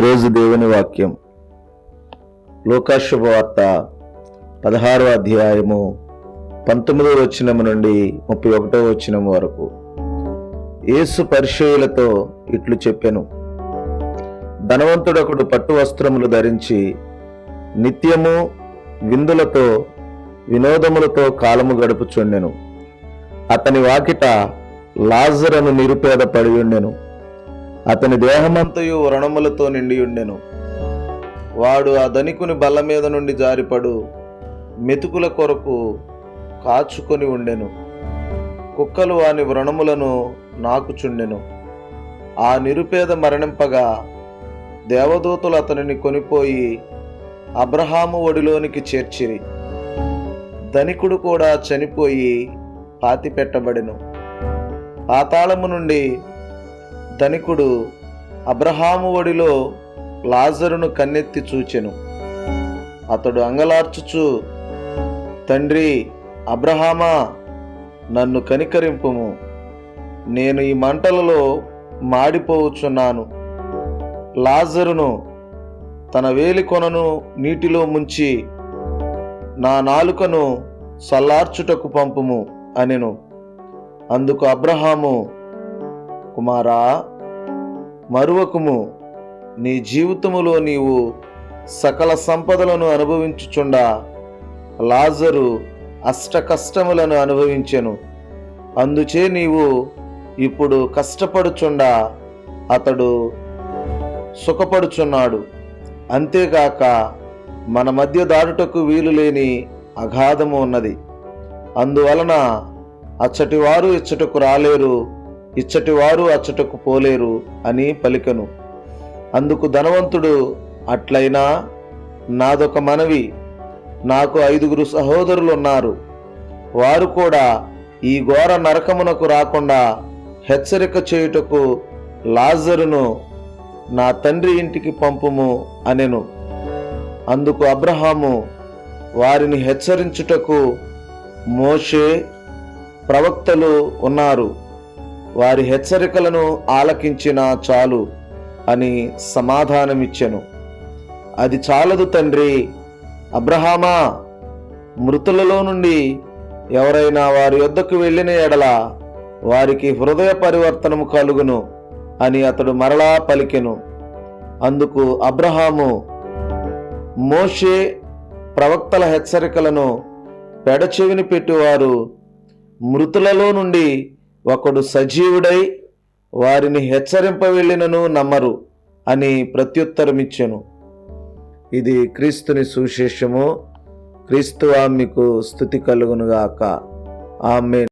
ఈరోజు దేవుని వాక్యం. లోకాశుభవార్త పదహారో అధ్యాయము పంతొమ్మిదో వచనము నుండి ముప్పై ఒకటో వచ్చినము వరకు. యేసు పరిచయులతో ఇట్లు చెప్పెను. ధనవంతుడొకడు పట్టు వస్త్రములు ధరించి నిత్యము విందులతో వినోదములతో కాలము గడుపుచుండెను. అతని వాకిట లాజరను నిరుపేద పడి ఉండెను. అతని దేహమంతయు వ్రణములతో నిండి ఉండెను. వాడు ఆ ధనికుని బల్ల మీద నుండి జారిపడు మెతుకుల కొరకు కాచుకొని ఉండెను. కుక్కలు వాని వ్రణములను నాకుచుండెను ఆ నిరుపేద మరణింపగా దేవదూతలు అతనిని కొనిపోయి అబ్రహాము ఒడిలోనికి చేర్చిరి. ధనికుడు కూడా చనిపోయి పాతిపెట్టబడెను. పాతాళము నుండి ధనికుడు అబ్రహాము ఒడిలో లాజరును కన్నెత్తి చూచెను. అతడు అంగలార్చుచు తండ్రి అబ్రహామా నన్ను కనికరింపుము. నేను ఈ మంటలలో మాడిపోవచ్చున్నాను. లాజరును తన వేలి కొనను నీటిలో ముంచి నా నాలుకను సల్లార్చుటకు పంపుము అనెను. అందుకు అబ్రహాము కుమారా మరువకుము నీ జీవితములో నీవు సకల సంపదలను అనుభవించుచుండా లాజరు అష్ట కష్టములను అనుభవించెను. అందుచే నీవు ఇప్పుడు కష్టపడుచుండా అతడు సుఖపడుచున్నాడు. అంతేగాక మన మధ్య దాడుటకు వీలు లేని అగాధము ఉన్నది. అందువలన అచ్చటివారు ఇచ్చటకు రాలేరు ఇచ్చటి వారు అచ్చటకు పోలేరు అని పలికను. అందుకు ధనవంతుడు అట్లయినా నాదొక మనవి నాకు ఐదుగురు సహోదరులు ఉన్నారు వారు కూడా ఈ ఘోర నరకమునకు రాకుండా హెచ్చరిక చేయుటకు లాజరును నా తండ్రి ఇంటికి పంపుము అనెను. అందుకు అబ్రహాము వారిని హెచ్చరించుటకు మోషే ప్రవక్తలు ఉన్నారు. వారి హెచ్చరికలను ఆలకించిన చాలు అని సమాధానమిచ్చెను. అది చాలదు తండ్రి. అబ్రహామా మృతులలో నుండి ఎవరైనా వారి యొద్దకు వెళ్ళిన ఎడల వారికి హృదయ పరివర్తనము కలుగును అని అతడు మరలా పలికెను. అందుకు అబ్రహాము మోషే ప్రవక్తల హెచ్చరికలను పెడచెవిని పెట్టువారు మృతులలో నుండి ఒకడు సజీవుడై వారిని హెచ్చరింప వెళ్ళినను నమ్మరు అని ప్రత్యుత్తరమిచ్చెను ఇది క్రీస్తుని సువిశేషము. క్రీస్తు ఆమెకు స్థుతి కలుగునుగాక. ఆమె